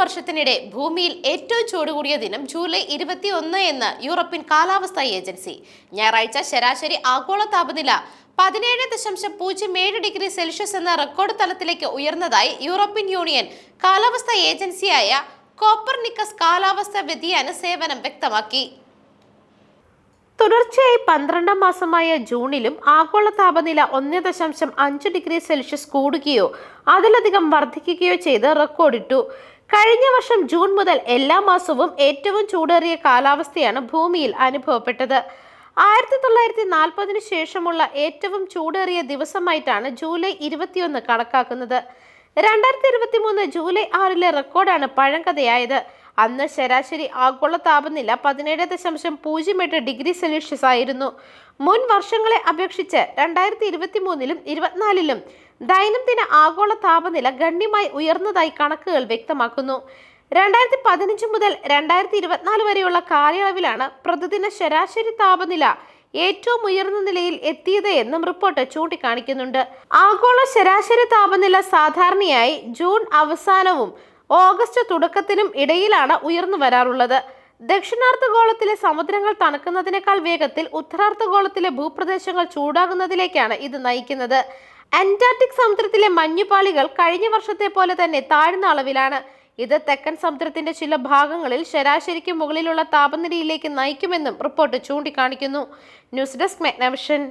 വർഷത്തിനിടെ ഭൂമിയിൽ ഏറ്റവും ചൂട് കൂടിയ ദിനം ജൂലൈ ഇരുപത്തി ഒന്ന് എന്ന് യൂറോപ്യൻ കാലാവസ്ഥാ ഏജൻസി. ഞായറാഴ്ച ശരാശരി ആഗോള താപനില പതിനേഴ് ദശാംശം പൂജ്യം ഏഴ് ഡിഗ്രി സെൽഷ്യസ് എന്ന റെക്കോർഡ് തലത്തിലേക്ക് ഉയർന്നതായി യൂറോപ്യൻ യൂണിയൻ കാലാവസ്ഥാ ഏജൻസിയായ കോപ്പർനിക്കസ് കാലാവസ്ഥാ വ്യതിയാന സേവനം വ്യക്തമാക്കി. തുടർച്ചയായി പന്ത്രണ്ടാം മാസമായ ജൂണിലും ആഗോള താപനില ഒന്ന് ദശാംശം അഞ്ച് ഡിഗ്രി സെൽഷ്യസ് കൂടുകയോ അതിലധികം വർദ്ധിക്കുകയോ ചെയ്ത് റെക്കോർഡിട്ടു. കഴിഞ്ഞ വർഷം ജൂൺ മുതൽ എല്ലാ മാസവും ഏറ്റവും ചൂടേറിയ കാലാവസ്ഥയാണ് ഭൂമിയിൽ അനുഭവപ്പെട്ടത്. ആയിരത്തി തൊള്ളായിരത്തി നാൽപ്പതിനു ശേഷമുള്ള ഏറ്റവും ചൂടേറിയ ദിവസമായിട്ടാണ് ജൂലൈ ഇരുപത്തിയൊന്ന് കണക്കാക്കുന്നത്. രണ്ടായിരത്തി ഇരുപത്തി മൂന്ന് ജൂലൈ ആറിലെ റെക്കോർഡാണ് പഴങ്കഥയായത്. അന്ന് ശരാശരി ആഗോള താപനില പതിനേഴ് ദശാംശം പൂജ്യം എട്ട് ഡിഗ്രി സെൽഷ്യസ് ആയിരുന്നു. മുൻ വർഷങ്ങളെ അപേക്ഷിച്ച് രണ്ടായിരത്തി ഇരുപത്തി മൂന്നിലും ഇരുപത്തിനാലിലും ദൈനംദിന ആഗോള താപനില ഗണ്യമായി ഉയർന്നതായി കണക്കുകൾ വ്യക്തമാക്കുന്നു. രണ്ടായിരത്തി പതിനഞ്ച് മുതൽ രണ്ടായിരത്തി ഇരുപത്തിനാല് വരെയുള്ള കാലയളവിലാണ് പ്രതിദിന ശരാശരി താപനില ഏറ്റവും ഉയർന്ന നിലയിൽ എത്തിയത് എന്നും റിപ്പോർട്ട് ചൂണ്ടിക്കാണിക്കുന്നുണ്ട്. ആഗോള ശരാശരി താപനില സാധാരണയായി ജൂൺ അവസാനവും ഓഗസ്റ്റ് തുടക്കത്തിനും ഇടയിലാണ് ഉയർന്നു വരാറുള്ളത്. ദക്ഷിണാർദ്ധഗോളത്തിലെ സമുദ്രങ്ങൾ തണുക്കുന്നതിനേക്കാൾ വേഗത്തിൽ ഉത്തരാർദ്ധഗോളത്തിലെ ഭൂപ്രദേശങ്ങൾ ചൂടാകുന്നതിലേക്കാണ് ഇത് നയിക്കുന്നത്. അന്റാർട്ടിക് സമുദ്രത്തിലെ മഞ്ഞുപാളികൾ കഴിഞ്ഞ വർഷത്തെ പോലെ തന്നെ താഴ്ന്ന അളവിലാണ്. ഇത് തെക്കൻ സമുദ്രത്തിന്റെ ചില ഭാഗങ്ങളിൽ ശരാശരിക്ക് മുകളിലുള്ള താപനിലയിലേക്ക് നയിക്കുമെന്നും റിപ്പോർട്ട് ചൂണ്ടിക്കാണിക്കുന്നു. News desk മെഗ്നവിഷൻ.